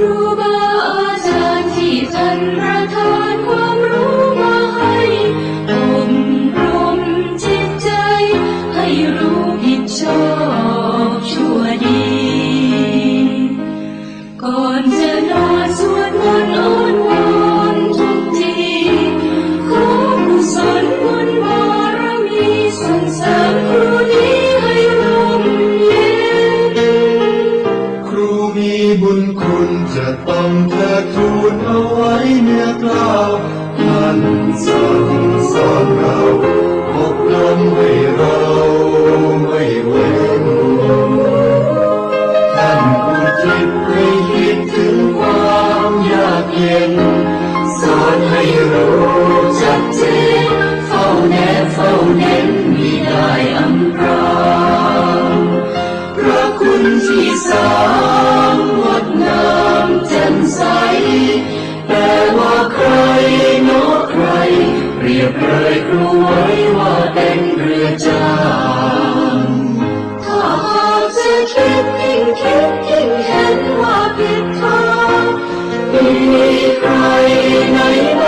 รูบาอาจารย์ที่ท่นประทานความรู้มาให้อบรมจิตใจ ให้รู้ผิดชอบชั่วดี ก่อนจะนอนสวดมนต์ ทูลเอาไว้เนื่อกล้าวท่านทรงสอนเรา รียบเลยครูไว้ว่าเป็นเรือจ้างถ้าหากจะคิดยิ่งคิดยิ่งเห็นว่าผิดทางมีใครไหนว่า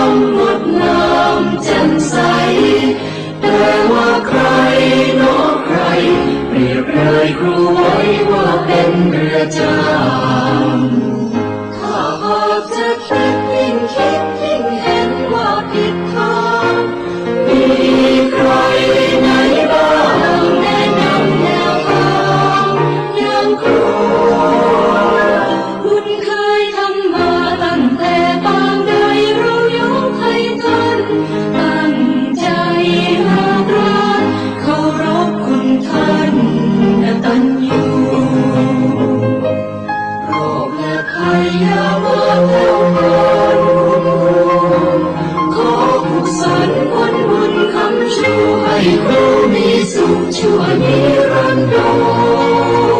ขอกุศลบุญบุญคำชูให้ครูมีสุขชั่วนิรันดร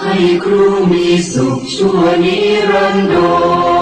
ให้ครูมีสุขชั่วนิรันดร